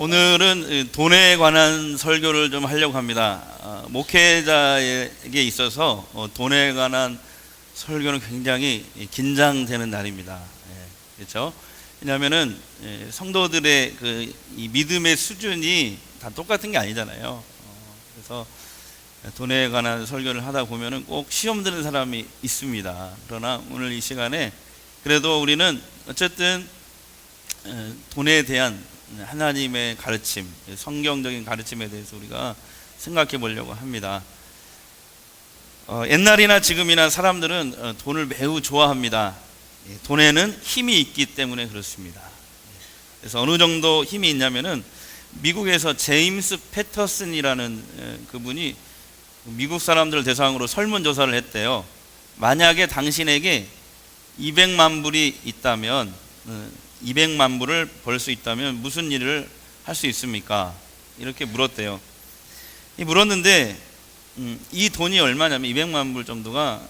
오늘은 돈에 관한 설교를 좀 하려고 합니다. 아, 목회자에게 있어서 어, 돈에 관한 설교는 굉장히 긴장되는 날입니다. 예, 그렇죠? 왜냐하면은 예, 성도들의 그이 믿음의 수준이 다 똑같은 게 아니잖아요. 어, 그래서 돈에 관한 설교를 하다 보면은 꼭 시험 드는 사람이 있습니다. 그러나 오늘 이 시간에 그래도 우리는 어쨌든 에, 돈에 대한 하나님의 가르침, 성경적인 가르침에 대해서 우리가 생각해 보려고 합니다. 어, 옛날이나 지금이나 사람들은 어, 돈을 매우 좋아합니다. 예, 돈에는 힘이 있기 때문에 그렇습니다. 그래서 어느 정도 힘이 있냐면은 미국에서 제임스 패터슨이라는 에, 그분이 미국 사람들 대상으로 설문조사를 했대요. 만약에 당신에게 200만 불이 있다면 어, 200만 불을 벌 수 있다면 무슨 일을 할 수 있습니까? 이렇게 물었대요. 이 물었는데 음, 이 돈이 얼마냐면 200만 불 정도가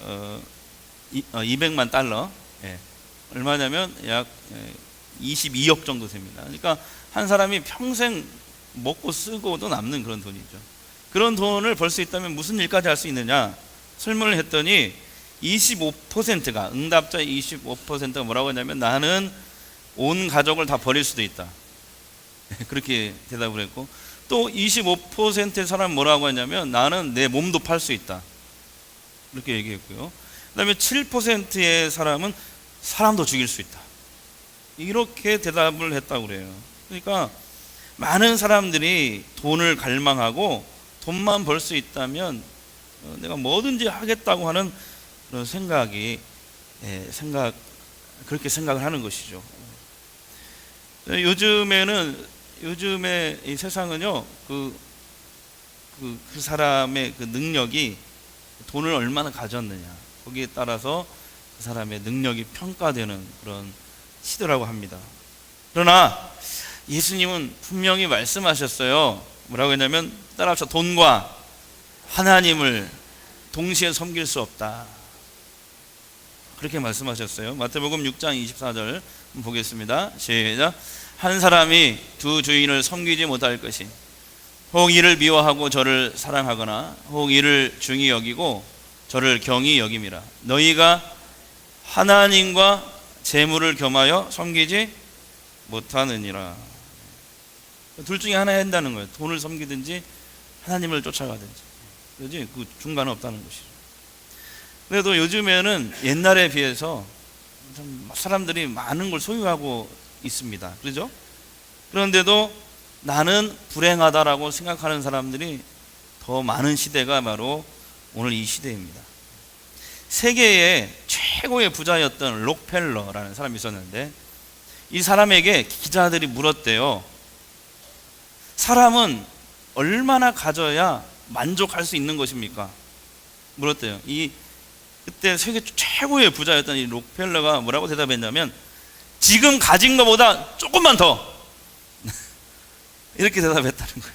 어, 이, 어, 200만 달러, 예. 얼마냐면 약 예, 22억 정도 됩니다. 그러니까 한 사람이 평생 먹고 쓰고도 남는 그런 돈이죠. 그런 돈을 벌 수 있다면 무슨 일까지 할 수 있느냐? 설문을 했더니 25%가 응답자 25%가 뭐라고 했냐면 나는 온 가족을 다 버릴 수도 있다. 그렇게 대답을 했고 또 25%의 사람 뭐라고 했냐면 나는 내 몸도 팔 수 있다. 이렇게 얘기했고요. 그다음에 7%의 사람은 사람도 죽일 수 있다. 이렇게 대답을 했다고 그래요. 그러니까 많은 사람들이 돈을 갈망하고 돈만 벌 수 있다면 어, 내가 뭐든지 하겠다고 하는 그런 생각이 예, 생각 그렇게 생각을 하는 것이죠. 예, 요즘에는 요즘에 이 세상은요 그, 그, 그 사람의 그 능력이 돈을 얼마나 가졌느냐 거기에 따라서 그 사람의 능력이 평가되는 그런 시대라고 합니다. 그러나 예수님은 분명히 말씀하셨어요. 뭐라고 했냐면 따라서 돈과 하나님을 동시에 섬길 수 없다. 그렇게 말씀하셨어요. 마태복음 6장 24절 보겠습니다. 시작. 한 사람이 두 주인을 섬기지 못할 것이 혹 이를 미워하고 저를 사랑하거나 혹 이를 중히 여기고 저를 경히 여김이라. 너희가 하나님과 재물을 겸하여 섬기지 못하느니라. 둘 중에 하나 한다는 거예요. 돈을 섬기든지 하나님을 쫓아가든지. 그지? 그 중간은 없다는 것이죠. 그래도 요즘에는 옛날에 비해서 좀 사람들이 많은 걸 소유하고 있습니다. 그죠? 그런데도 나는 불행하다라고 생각하는 사람들이 더 많은 시대가 바로 오늘 이 시대입니다. 세계의 최고의 부자였던 록펠러라는 사람이 있었는데 이 사람에게 기자들이 물었대요. 사람은 얼마나 가져야 만족할 수 있는 것입니까? 물었대요. 이 그때 세계 최고의 부자였던 이 록펠러가 뭐라고 대답했냐면 지금 가진 것보다 조금만 더 이렇게 대답했다는 거예요.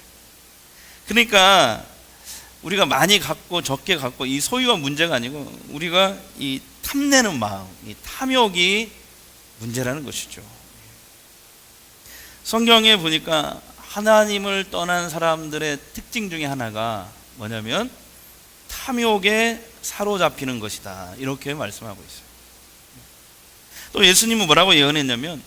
그러니까 우리가 많이 갖고 적게 갖고 이 소유가 문제가 아니고 우리가 이 탐내는 마음, 이 탐욕이 문제라는 것이죠. 성경에 보니까 하나님을 떠난 사람들의 특징 중에 하나가 뭐냐면 탐욕에 사로잡히는 것이다. 이렇게 말씀하고 있어요. 또 예수님은 뭐라고 예언했냐면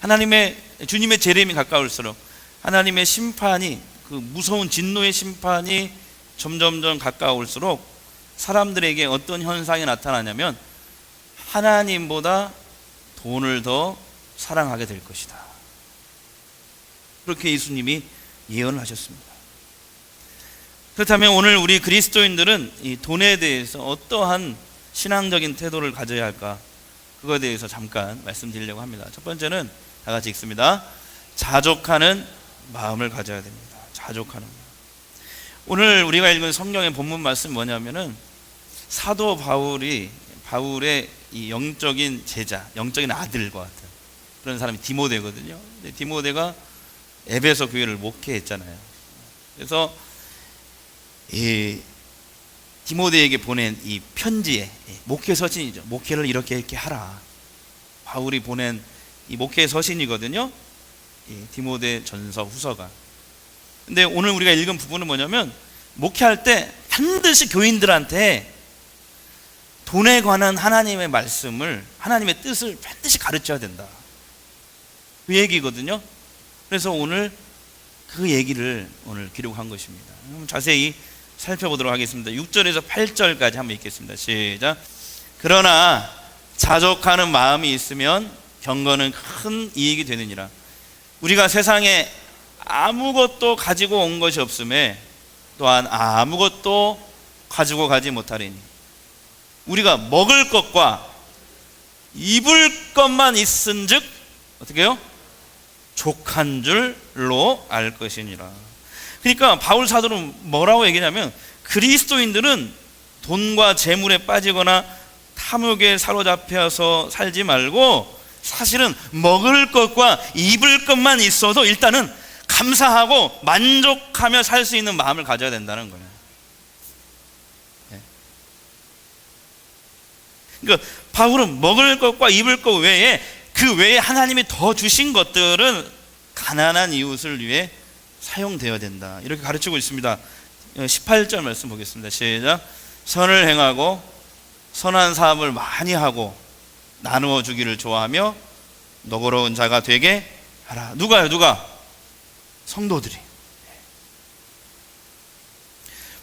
하나님의 주님의 재림이 가까울수록 하나님의 심판이 그 무서운 진노의 심판이 점점점 가까울수록 사람들에게 어떤 현상이 나타나냐면 하나님보다 돈을 더 사랑하게 될 것이다. 그렇게 예수님이 예언을 하셨습니다. 그렇다면 오늘 우리 그리스도인들은 이 돈에 대해서 어떠한 신앙적인 태도를 가져야 할까? 그거에 대해서 잠깐 말씀드리려고 합니다. 첫 번째는 다 같이 읽습니다. 자족하는 마음을 가져야 됩니다. 자족하는. 오늘 우리가 읽은 성경의 본문 말씀 뭐냐면은 사도 바울이 바울의 이 영적인 제자, 영적인 아들과 같은 그런 사람이 디모데거든요. 디모데가 에베소 교회를 목회했잖아요. 그래서 이 디모데에게 보낸 이 편지에 목회 서신이죠. 목회를 이렇게 이렇게 하라. 바울이 보낸 이 목회 서신이거든요. 이 디모데 전서 후서가. 근데 오늘 우리가 읽은 부분은 뭐냐면 목회할 때 반드시 교인들한테 돈에 관한 하나님의 말씀을 하나님의 뜻을 반드시 가르쳐야 된다. 그 얘기거든요. 그래서 오늘 그 얘기를 오늘 기록한 것입니다. 자세히 살펴보도록 하겠습니다. 6절에서 8절까지 한번 읽겠습니다. 시작. 그러나 자족하는 마음이 있으면 경건은 큰 이익이 되느니라. 우리가 세상에 아무것도 가지고 온 것이 없음에 또한 아무것도 가지고 가지 못하리니 우리가 먹을 것과 입을 것만 있은즉 어떻게 해요? 족한 줄로 알 것이니라. 그러니까 바울 사도는 뭐라고 얘기냐면 그리스도인들은 돈과 재물에 빠지거나 탐욕에 사로잡혀서 살지 말고 사실은 먹을 것과 입을 것만 있어도 일단은 감사하고 만족하며 살 수 있는 마음을 가져야 된다는 거예요. 예. 그러니까 바울은 먹을 것과 입을 것 외에 그 외에 하나님이 더 주신 것들은 가난한 이웃을 위해 사용되어야 된다. 이렇게 가르치고 있습니다. 18절 말씀 보겠습니다. 시작. 선을 행하고 선한 사업을 많이 하고 나누어 주기를 좋아하며 너그러운 자가 되게 하라. 누가요? 누가? 성도들이.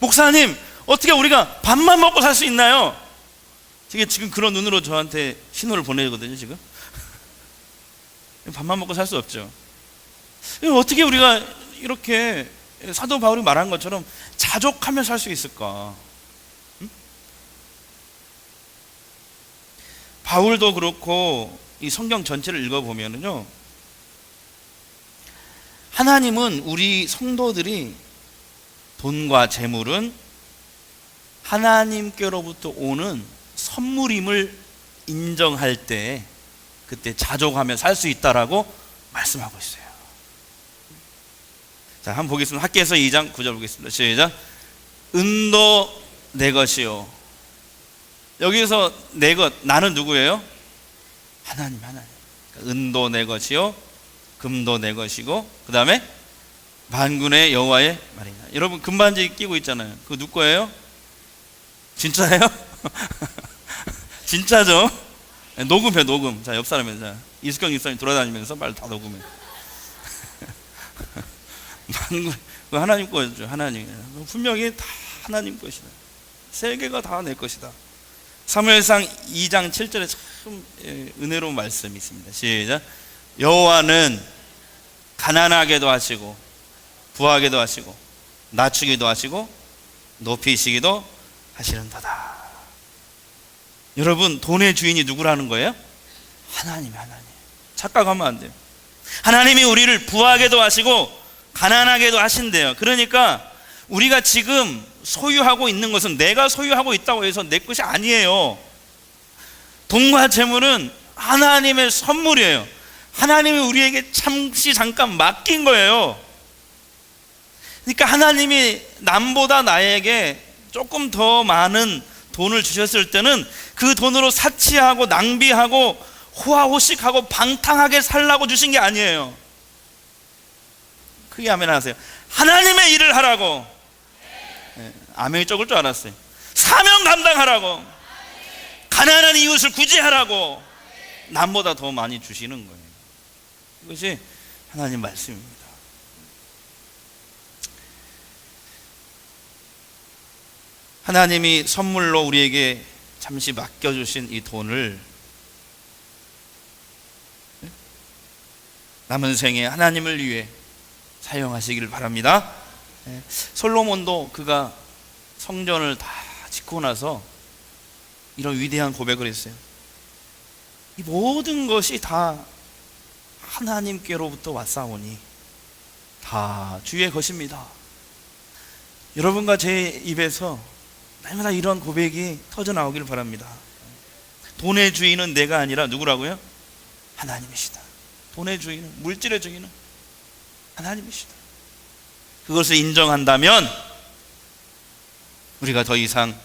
목사님, 어떻게 우리가 밥만 먹고 살 수 있나요? 이게 지금 그런 눈으로 저한테 신호를 보내거든요, 지금. 밥만 먹고 살 수 없죠. 어떻게 우리가 이렇게 사도 바울이 말한 것처럼 자족하며 살 수 있을까? 응? 바울도 그렇고 이 성경 전체를 읽어보면은요, 하나님은 우리 성도들이 돈과 재물은 하나님께로부터 오는 선물임을 인정할 때 그때 자족하며 살 수 있다라고 말씀하고 있어요. 자, 한번 보겠습니다. 학계에서 2장 9절 보겠습니다. 시작. 은도 내 것이요. 여기서 내 것, 나는 누구예요? 하나님, 하나님. 그러니까 은도 내 것이요. 금도 내 것이고, 그 다음에 만군의 여호와의 말이냐. 여러분, 금반지 끼고 있잖아요. 그거 누구 거예요? 진짜예요? 진짜죠? 네, 녹음해, 녹음. 자, 옆 사람에, 자, 이수경 이사님 돌아다니면서 말 다 녹음해. 하나님 거죠, 하나님. 분명히 다 하나님 것이다. 세계가 다 내 것이다. 사무엘상 2장 7절에 참 예, 은혜로운 말씀이 있습니다. 시작. 여호와는 가난하게도 하시고 부하게도 하시고 낮추기도 하시고 높이시기도 하시는도다. 여러분 돈의 주인이 누구라는 거예요? 하나님, 하나님. 착각하면 안 돼요. 하나님이 우리를 부하게도 하시고 가난하게도 하신대요. 그러니까 우리가 지금 소유하고 있는 것은 내가 소유하고 있다고 해서 내 것이 아니에요. 돈과 재물은 하나님의 선물이에요. 하나님이 우리에게 잠시 잠깐 맡긴 거예요. 그러니까 하나님이 남보다 나에게 조금 더 많은 돈을 주셨을 때는 그 돈으로 사치하고 낭비하고 호화호식하고 방탕하게 살라고 주신 게 아니에요. 크게 아멘 하세요. 하나님의 일을 하라고. 네, 아멘이 적을 줄 알았어요. 사명 감당하라고. 가난한 이웃을 구제하라고. 남보다 더 많이 주시는 거예요. 이것이 하나님 말씀입니다. 하나님이 선물로 우리에게 잠시 맡겨주신 이 돈을 남은 생에 하나님을 위해 사용하시기를 바랍니다. 예, 솔로몬도 그가 성전을 다 짓고 나서 이런 위대한 고백을 했어요. 이 모든 것이 다 하나님께로부터 왔사오니 다 주의 것입니다. 여러분과 제 입에서 날마다 이런 고백이 터져 나오기를 바랍니다. 돈의 주인은 내가 아니라 누구라고요? 하나님이시다. 돈의 주인은 물질의 주인은 하나님이시다. 그것을 인정한다면 우리가 더 이상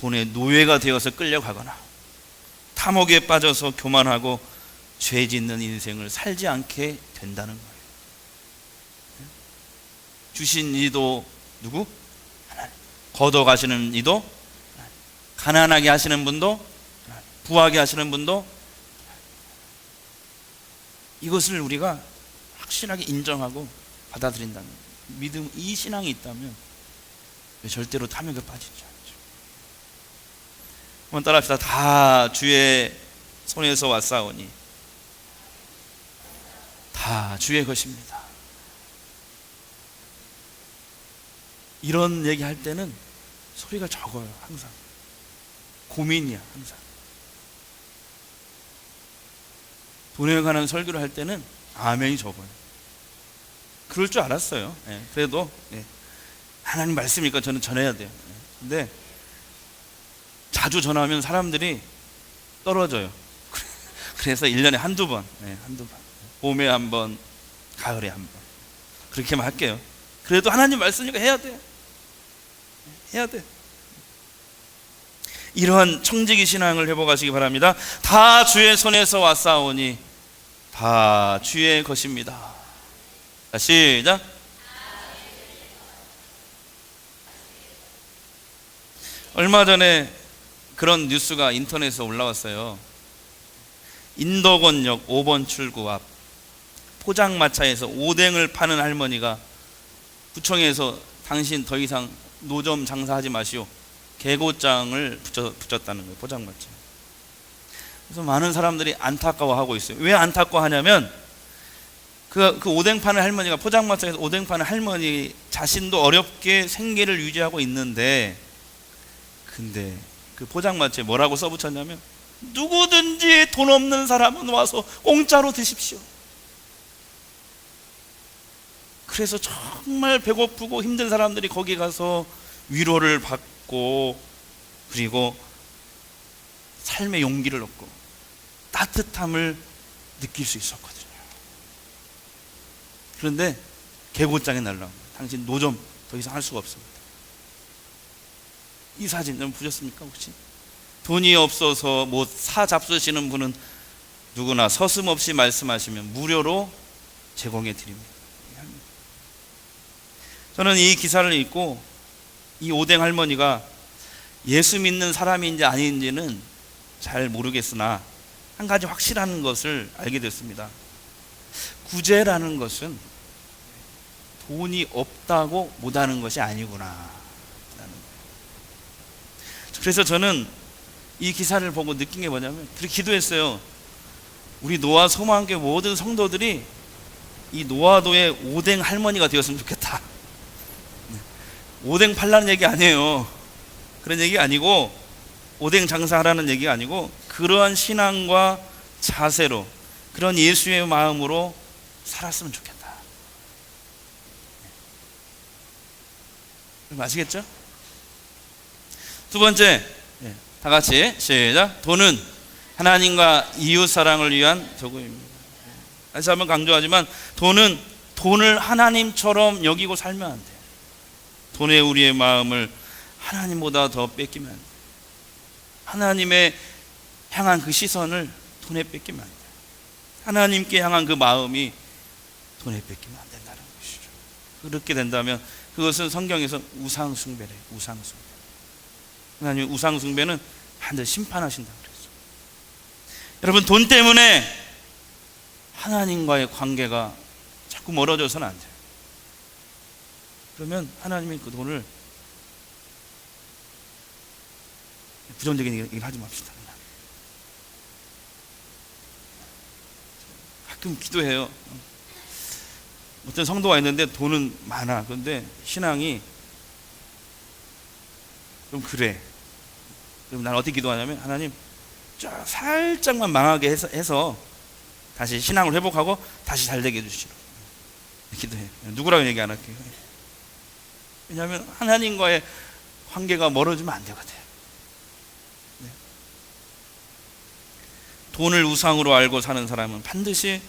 돈의 노예가 되어서 끌려가거나 탐욕에 빠져서 교만하고 죄 짓는 인생을 살지 않게 된다는 거예요. 주신 이도 누구? 하나님. 걷어 가시는 이도 하나님. 가난하게 하시는 분도 하나님. 부하게 하시는 분도 이것을 우리가 확실하게 인정하고 받아들인다는. 믿음 이 신앙이 있다면 절대로 탐욕에 빠지지 않죠. 한번 따라합시다. 다 주의 손에서 왔사오니 다 주의 것입니다. 이런 얘기 할 때는 소리가 적어요. 항상 고민이야. 항상 돈에 관한 설교를 할 때는 아멘이 적어요. 그럴 줄 알았어요. 예, 그래도 예, 하나님 말씀이니까 저는 전해야 돼요. 예, 근데 자주 전하면 사람들이 떨어져요. 그래서 1년에 한두 번, 예, 한두 번. 봄에 한 번, 가을에 한 번. 그렇게만 할게요. 그래도 하나님 말씀이니까 해야 돼. 해야 돼. 이러한 청지기 신앙을 회복하시기 바랍니다. 다 주의 손에서 왔사오니 다 주의 것입니다. 자, 시작. 얼마 전에 그런 뉴스가 인터넷에 올라왔어요. 인덕원역 5번 출구 앞 포장마차에서 오뎅을 파는 할머니가 구청에서 당신 더 이상 노점 장사하지 마시오. 개고장을 붙여, 붙였다는 거예요. 포장마차. 그래서 많은 사람들이 안타까워하고 있어요. 왜 안타까워하냐면 그, 그 오뎅 파는 할머니가 포장마차에서 오뎅 파는 할머니 자신도 어렵게 생계를 유지하고 있는데 근데 그 포장마차에 뭐라고 써붙였냐면 누구든지 돈 없는 사람은 와서 공짜로 드십시오. 그래서 정말 배고프고 힘든 사람들이 거기 가서 위로를 받고 그리고 삶의 용기를 얻고 따뜻함을 느낄 수 있었거든요. 그런데 개고장에 날라옵니다. 당신 노점 더 이상 할 수가 없습니다. 이 사진 좀 보셨습니까 혹시? 돈이 없어서 뭐 사 잡수시는 분은 누구나 서슴없이 말씀하시면 무료로 제공해 드립니다. 저는 이 기사를 읽고 이 오뎅 할머니가 예수 믿는 사람인지 아닌지는 잘 모르겠으나 한 가지 확실한 것을 알게 됐습니다. 구제라는 것은 돈이 없다고 못하는 것이 아니구나. 그래서 저는 이 기사를 보고 느낀 게 뭐냐면 그렇게 기도했어요. 우리 노아 소망교회 모든 성도들이 이 노아도의 오뎅 할머니가 되었으면 좋겠다. 오뎅 팔라는 얘기 아니에요. 그런 얘기 아니고 오뎅 장사하라는 얘기가 아니고 그러한 신앙과 자세로 그런 예수의 마음으로 살았으면 좋겠다. 아시겠죠? 두 번째, 예, 다 같이 시작. 돈은 하나님과 이웃 사랑을 위한 도구입니다. 다시 한번 강조하지만 돈은 돈을 하나님처럼 여기고 살면 안 돼. 돈에 우리의 마음을 하나님보다 더 뺏기면 안 돼. 하나님의 향한 그 시선을 돈에 뺏기면 안 돼. 하나님께 향한 그 마음이 돈에 뺏기면 안 된다는 것이죠. 그렇게 된다면 그것은 성경에서 우상숭배래. 우상숭배. 하나님 우상숭배는 반드시 심판하신다 그랬어. 여러분 돈 때문에 하나님과의 관계가 자꾸 멀어져서는 안 돼요. 그러면 하나님이 그 돈을 부정적인 얘기를 하지 맙시다. 가끔 기도해요. 어떤 성도가 있는데 돈은 많아. 그런데 신앙이 좀 그래. 그럼 난 어떻게 기도하냐면 하나님 쫙 살짝만 망하게 해서, 해서 다시 신앙을 회복하고 다시 잘 되게 해주시오. 기도해. 누구라고 얘기 안 할게요. 왜냐하면 하나님과의 관계가 멀어지면 안 되거든. 네. 돈을 우상으로 알고 사는 사람은 반드시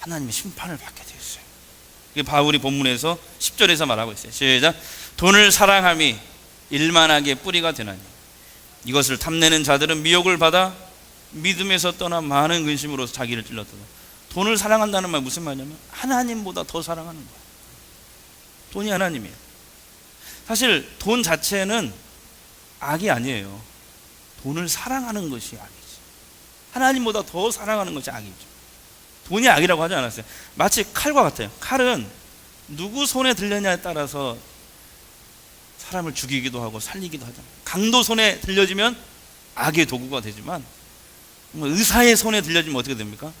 하나님의 심판을 받게 되어 있어요. 이게 바울이 본문에서 10절에서 말하고 있어요. 시작. 돈을 사랑함이 일만하게 뿌리가 되나니 이것을 탐내는 자들은 미혹을 받아 믿음에서 떠나 많은 근심으로 자기를 찔렀다. 돈을 사랑한다는 말 무슨 말이냐면 하나님보다 더 사랑하는 거야. 돈이 하나님이에요. 사실 돈 자체는 악이 아니에요. 돈을 사랑하는 것이 악이지. 하나님보다 더 사랑하는 것이 악이죠. 돈이 악이라고 하지 않았어요. 마치 칼과 같아요. 칼은 누구 손에 들렸냐에 따라서 사람을 죽이기도 하고 살리기도 하잖아요. 강도 손에 들려지면 악의 도구가 되지만 뭐 의사의 손에 들려지면 어떻게 됩니까?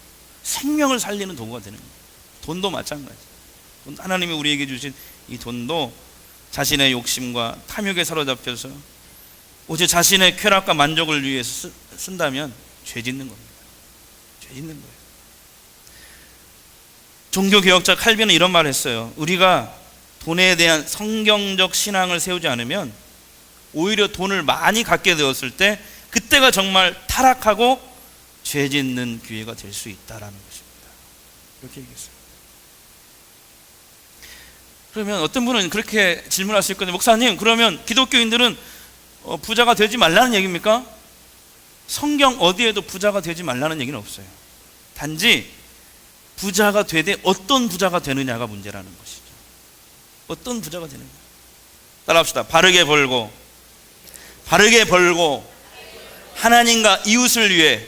생명을 살리는 도구가 되는 거예요. 돈도 마찬가지. 하나님이 우리에게 주신 이 돈도 자신의 욕심과 탐욕에 사로잡혀서 오직 자신의 쾌락과 만족을 위해서 쓰- 쓴다면 죄 짓는 겁니다. 죄 짓는 거예요. 종교개혁자 칼빈은 이런 말을 했어요. 우리가 돈에 대한 성경적 신앙을 세우지 않으면 오히려 돈을 많이 갖게 되었을 때 그때가 정말 타락하고 죄 짓는 기회가 될 수 있다라는 것입니다. 이렇게 얘기했어요. 그러면 어떤 분은 그렇게 질문할 수 있거든요. 목사님, 그러면 기독교인들은 어, 부자가 되지 말라는 얘기입니까? 성경 어디에도 부자가 되지 말라는 얘기는 없어요. 단지 부자가 되되 어떤 부자가 되느냐가 문제라는 것이죠. 어떤 부자가 되느냐. 따라합시다. 바르게 벌고, 바르게 벌고, 하나님과 이웃을 위해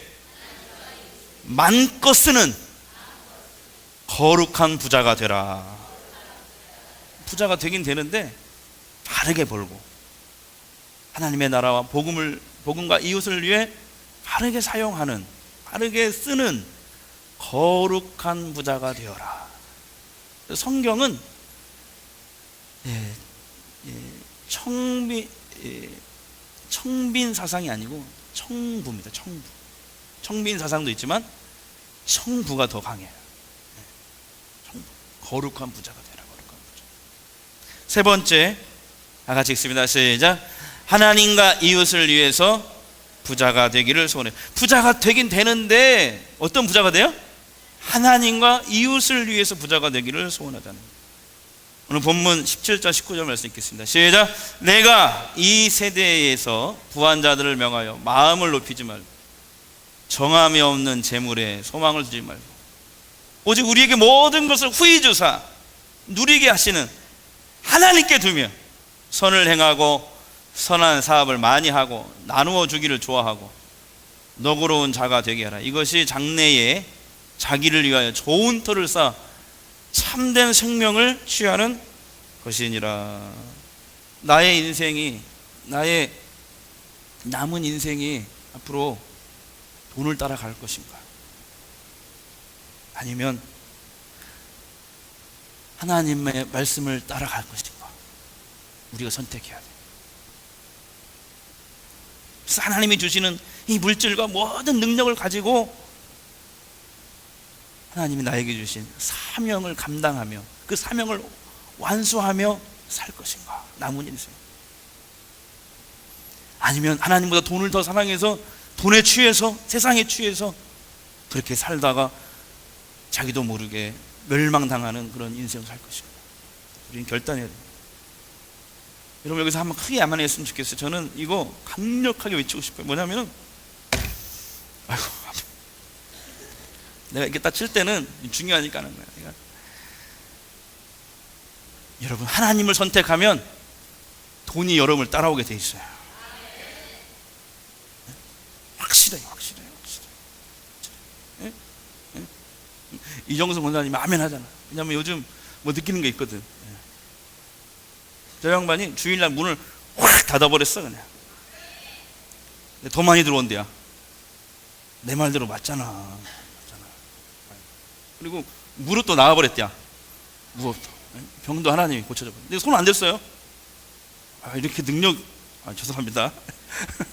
많껏 쓰는 거룩한 부자가 되라. 부자가 되긴 되는데 바르게 벌고 하나님의 나라와 복음을 복음과 이웃을 위해 바르게 사용하는 바르게 쓰는 거룩한 부자가 되어라. 성경은 예, 예, 청비 예, 청빈 사상이 아니고 청부입니다. 청부. 청빈 사상도 있지만 청부가 더 강해요. 예, 청부. 거룩한 부자가 되라. 거룩한 부자. 세 번째, 다 같이 읽습니다. 시작. 하나님과 이웃을 위해서 부자가 되기를 소원해. 부자가 되긴 되는데 어떤 부자가 돼요? 하나님과 이웃을 위해서 부자가 되기를 소원하다는 거예요. 오늘 본문 17절 19절 말씀 읽겠습니다. 시작. 내가 이 세대에서 부한 자들을 명하여 마음을 높이지 말고 정함이 없는 재물에 소망을 두지 말고 오직 우리에게 모든 것을 후히 주사 누리게 하시는 하나님께 두며 선을 행하고 선한 사업을 많이 하고 나누어 주기를 좋아하고 너그러운 자가 되게 하라. 이것이 장래에 자기를 위하여 좋은 터를 쌓아 참된 생명을 취하는 것이니라. 나의 인생이 나의 남은 인생이 앞으로 돈을 따라갈 것인가? 아니면 하나님의 말씀을 따라갈 것인가? 우리가 선택해야 돼. 하나님이 주시는 이 물질과 모든 능력을 가지고 하나님이 나에게 주신 사명을 감당하며 그 사명을 완수하며 살 것인가? 남은 인생. 아니면 하나님보다 돈을 더 사랑해서 돈에 취해서 세상에 취해서 그렇게 살다가 자기도 모르게 멸망당하는 그런 인생을 살 것인가? 우리는 결단해야 됩니다. 여러분 여기서 한번 크게 야만했으면 좋겠어요. 저는 이거 강력하게 외치고 싶어요. 뭐냐면은 아이고 내가 이렇게 딱 칠 때는 중요하니까 하는 거야. 내가. 여러분 하나님을 선택하면 돈이 여러분을 따라오게 돼 있어요. 확실해요, 확실해요, 확실해요. 예? 예? 이정성 권사님 아멘 하잖아. 왜냐면 요즘 뭐 느끼는 게 있거든. 예. 저 양반이 주일날 문을 확 닫아버렸어 그냥. 더 많이 들어온대야. 내 말대로 맞잖아. 그리고 무릎도 나와버렸대야. 무릎도. 예? 병도 하나님이 고쳐줘. 근데 손 안 댔어요. 아, 이렇게 능력, 아, 죄송합니다.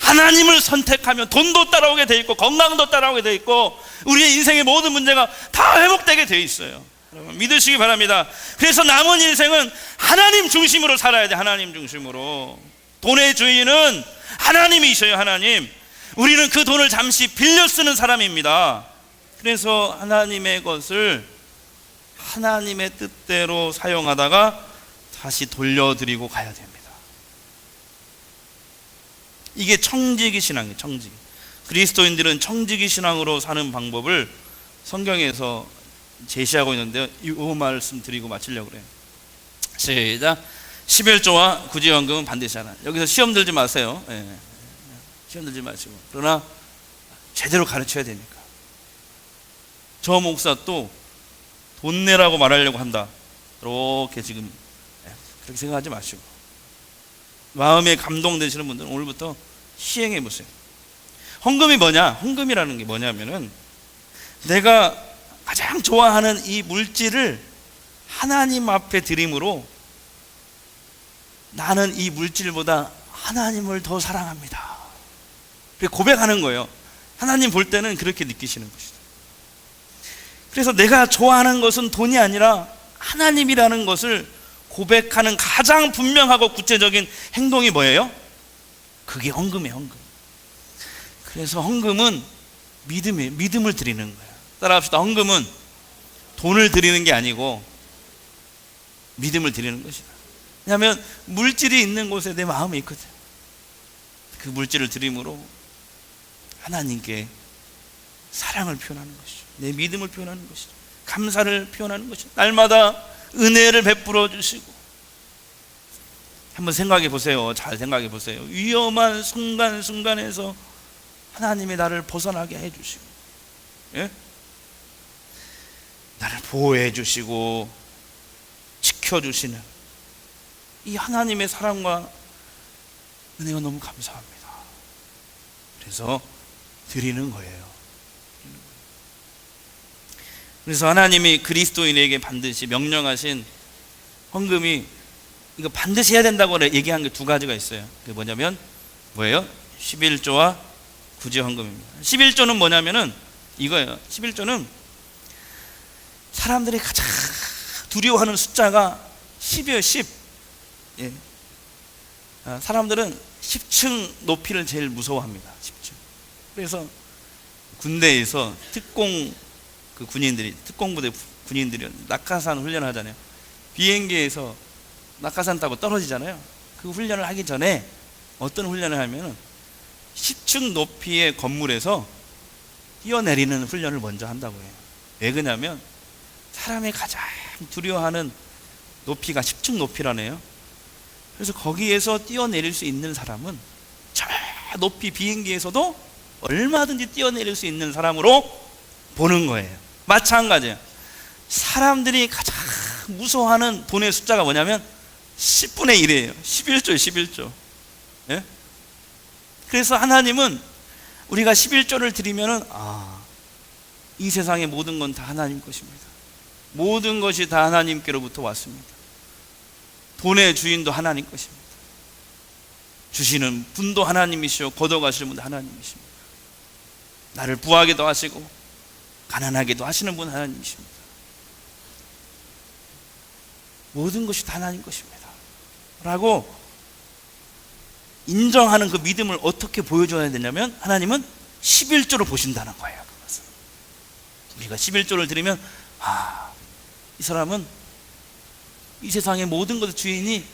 하나님을 선택하면 돈도 따라오게 돼 있고 건강도 따라오게 돼 있고 우리의 인생의 모든 문제가 다 회복되게 돼 있어요. 여러분 믿으시기 바랍니다. 그래서 남은 인생은 하나님 중심으로 살아야 돼. 하나님 중심으로. 돈의 주인은 하나님이셔요. 하나님. 우리는 그 돈을 잠시 빌려 쓰는 사람입니다. 그래서 하나님의 것을 하나님의 뜻대로 사용하다가 다시 돌려드리고 가야 됩니다. 이게 청지기 신앙이에요. 청지기. 그리스도인들은 청지기 신앙으로 사는 방법을 성경에서 제시하고 있는데요. 이 말씀 드리고 마치려고 그래요. 시작. 11조와 구제연금은 반드시 하라. 여기서 시험 들지 마세요. 예. 시험 들지 마시고. 그러나 제대로 가르쳐야 되니까. 저 목사 또 돈 내라고 말하려고 한다. 이렇게 지금 예, 그렇게 생각하지 마시고. 마음에 감동되시는 분들은 오늘부터 시행해 보세요. 헌금이 뭐냐? 헌금이라는 게 뭐냐면은 내가 가장 좋아하는 이 물질을 하나님 앞에 드림으로 나는 이 물질보다 하나님을 더 사랑합니다. 고백하는 거예요. 하나님 볼 때는 그렇게 느끼시는 것이죠. 그래서 내가 좋아하는 것은 돈이 아니라 하나님이라는 것을 고백하는 가장 분명하고 구체적인 행동이 뭐예요? 그게 헌금이에요, 헌금. 그래서 헌금은 믿음이에요. 믿음을 드리는 거예요. 따라합시다. 헌금은 돈을 드리는 게 아니고 믿음을 드리는 것이다. 왜냐하면 물질이 있는 곳에 내 마음이 있거든. 그 물질을 드림으로 하나님께 사랑을 표현하는 것이죠. 내 믿음을 표현하는 것이죠. 감사를 표현하는 것이죠. 날마다 은혜를 베풀어 주시고 한번 생각해 보세요. 잘 생각해 보세요. 위험한 순간순간에서 하나님이 나를 벗어나게 해 주시고 예? 나를 보호해 주시고 지켜 주시는 이 하나님의 사랑과 은혜가 너무 감사합니다. 그래서 드리는 거예요. 그래서 하나님이 그리스도인에게 반드시 명령하신 헌금이 이거 반드시 해야 된다고 얘기한 게 두 가지가 있어요. 그게 뭐냐면 뭐예요? 11조와 구제 헌금입니다. 11조는 뭐냐면은 이거예요. 11조는 사람들이 가장 두려워하는 숫자가 10이에요. 10. 예. 아, 사람들은 10층 높이를 제일 무서워합니다. 10층. 그래서 군대에서 특공 그 군인들이 특공부대 군인들이 낙하산 훈련을 하잖아요. 비행기에서 낙하산 타고 떨어지잖아요. 그 훈련을 하기 전에 어떤 훈련을 하면은 10층 높이의 건물에서 뛰어내리는 훈련을 먼저 한다고 해요. 왜 그러냐면 사람이 가장 두려워하는 높이가 10층 높이라네요. 그래서 거기에서 뛰어내릴 수 있는 사람은 저 높이 비행기에서도 얼마든지 뛰어내릴 수 있는 사람으로 보는 거예요. 마찬가지예요. 사람들이 가장 무서워하는 돈의 숫자가 뭐냐면 10분의 1이에요. 11조, 11조. 예? 그래서 하나님은 우리가 11조를 드리면은 아, 이 세상의 모든 건 다 하나님 것입니다. 모든 것이 다 하나님께로부터 왔습니다. 돈의 주인도 하나님 것입니다. 주시는 분도 하나님이시오. 걷어가시는 분도 하나님이십니다. 나를 부하게도 하시고 가난하게도 하시는 분 하나님이십니다. 모든 것이 다 하나님 것입니다. 라고 인정하는 그 믿음을 어떻게 보여줘야 되냐면 하나님은 11조로 보신다는 거예요. 그것은. 우리가 11조를 드리면 아, 이 사람은 이 세상의 모든 것의 주인이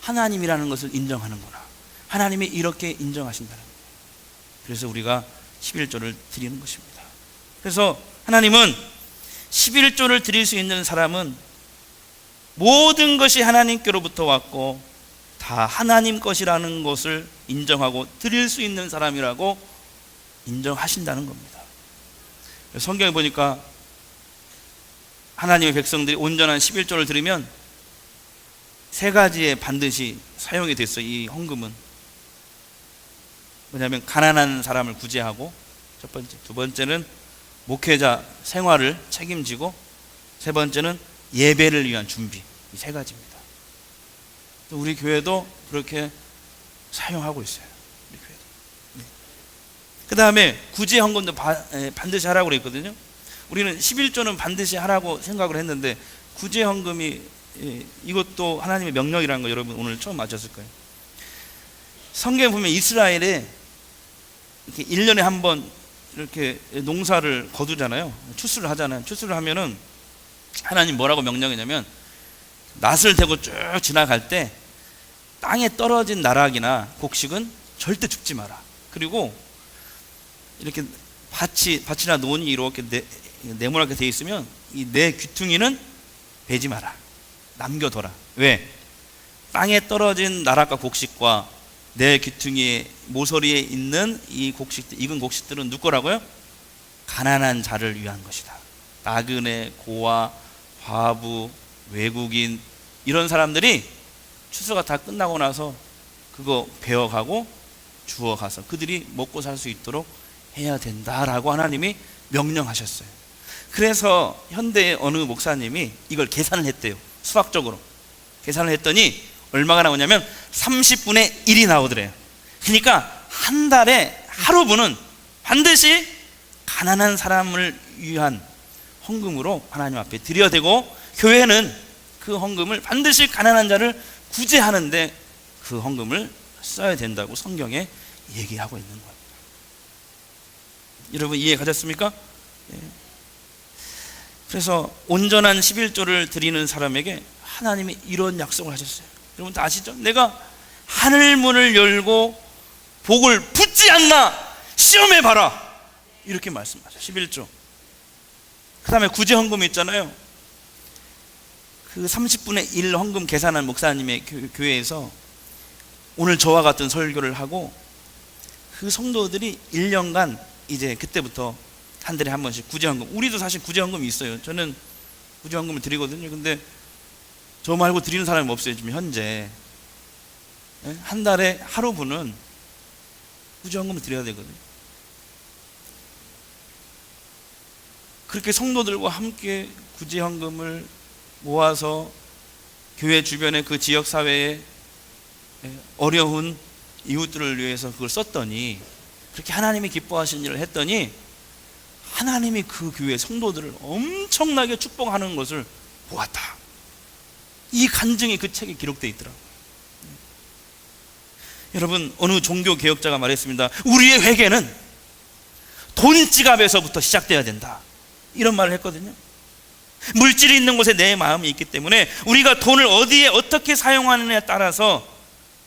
하나님이라는 것을 인정하는구나. 하나님이 이렇게 인정하신다는 거예요. 그래서 우리가 11조를 드리는 것입니다. 그래서 하나님은 11조를 드릴 수 있는 사람은 모든 것이 하나님께로부터 왔고 다 하나님 것이라는 것을 인정하고 드릴 수 있는 사람이라고 인정하신다는 겁니다. 성경에 보니까 하나님의 백성들이 온전한 11조를 드리면 세 가지에 반드시 사용이 됐어요. 이 헌금은 뭐냐면 가난한 사람을 구제하고 첫 번째, 두 번째는 목회자 생활을 책임지고 세 번째는 예배를 위한 준비 이 세 가지입니다. 우리 교회도 그렇게 사용하고 있어요. 우리 교회도. 네. 그 다음에 구제 헌금도 반드시 하라고 그랬거든요. 우리는 11조는 반드시 하라고 생각을 했는데 구제 헌금이 이것도 하나님의 명령이라는 거 여러분 오늘 처음 맞았을 거예요. 성경에 보면 이스라엘에 이렇게 1년에 한 번 이렇게 농사를 거두잖아요. 추수를 하잖아요. 추수를 하면은 하나님 뭐라고 명령했냐면 낫을 대고 쭉 지나갈 때 땅에 떨어진 나락이나 곡식은 절대 죽지 마라. 그리고 이렇게 밭이 밭이나 논이 이렇게 네, 네모나게 돼 있으면 이 내 귀퉁이는 베지 마라. 남겨둬라. 왜? 땅에 떨어진 나락과 곡식과 내 귀퉁이의 모서리에 있는 이 곡식 익은 곡식들은 누구 거라고요? 가난한 자를 위한 것이다. 나그네, 고아, 과부, 외국인 이런 사람들이 추수가 다 끝나고 나서 그거 베어가고 주워 가서 그들이 먹고 살 수 있도록 해야 된다라고 하나님이 명령하셨어요. 그래서 현대의 어느 목사님이 이걸 계산을 했대요. 수학적으로. 계산을 했더니 얼마가 나오냐면 30분의 1이 나오더래요. 그러니까 한 달에 하루분은 반드시 가난한 사람을 위한 헌금으로 하나님 앞에 드려야 되고 교회는 그 헌금을 반드시 가난한 자를 구제하는데 그 헌금을 써야 된다고 성경에 얘기하고 있는 겁니다. 여러분 이해 가셨습니까? 예. 그래서 온전한 11조를 드리는 사람에게 하나님이 이런 약속을 하셨어요. 여러분 다 아시죠? 내가 하늘 문을 열고 복을 붓지 않나 시험해 봐라. 이렇게 말씀하셔요. 11조. 그다음에 구제 헌금 있잖아요. 그 30분의 1 헌금 계산한 목사님의 교- 교회에서 오늘 저와 같은 설교를 하고 그 성도들이 1년간 이제 그때부터 한 달에 한 번씩 구제 헌금 우리도 사실 구제 헌금이 있어요 저는 구제 헌금을 드리거든요 근데 저 말고 드리는 사람이 없어요 지금 현재 예? 한 달에 하루분은 구제헌금을 드려야 되거든요 그렇게 성도들과 함께 구제 헌금을 모아서 교회 주변의 그 지역 사회에 예, 어려운 이웃들을 위해서 그걸 썼더니 그렇게 하나님이 기뻐하시는 일을 했더니 하나님이 그 교회 성도들을 엄청나게 축복하는 것을 보았다. 이 간증이 그 책에 기록되어 있더라고요. 여러분 어느 종교 개혁자가 말했습니다. 우리의 회개는 돈 지갑에서부터 시작돼야 된다. 이런 말을 했거든요. 물질이 있는 곳에 내 마음이 있기 때문에 우리가 돈을 어디에 어떻게 사용하느냐에 따라서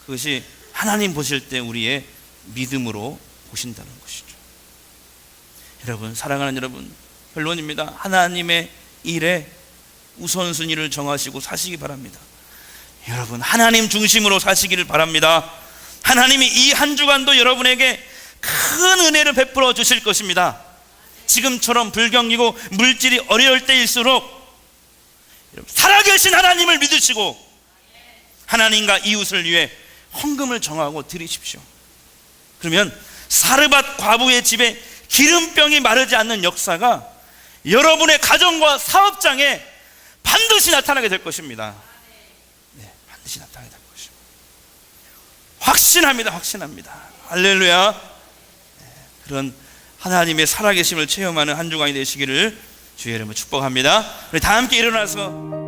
그것이 하나님 보실 때 우리의 믿음으로 보신다는 것이죠. 여러분, 사랑하는 여러분, 결론입니다. 하나님의 일에 우선순위를 정하시고 사시기 바랍니다. 여러분, 하나님 중심으로 사시기를 바랍니다. 하나님이 이 한 주간도 여러분에게 큰 은혜를 베풀어 주실 것입니다. 지금처럼 불경이고 물질이 어려울 때일수록 살아계신 하나님을 믿으시고 하나님과 이웃을 위해 헌금을 정하고 드리십시오. 그러면 사르밧 과부의 집에 기름병이 마르지 않는 역사가 여러분의 가정과 사업장에 반드시 나타나게 될 것입니다. 네, 반드시 나타나게 될 것입니다. 확신합니다. 확신합니다. 할렐루야. 네, 그런 하나님의 살아계심을 체험하는 한 주간이 되시기를 주의 이름으로 축복합니다. 우리 다 함께 일어나서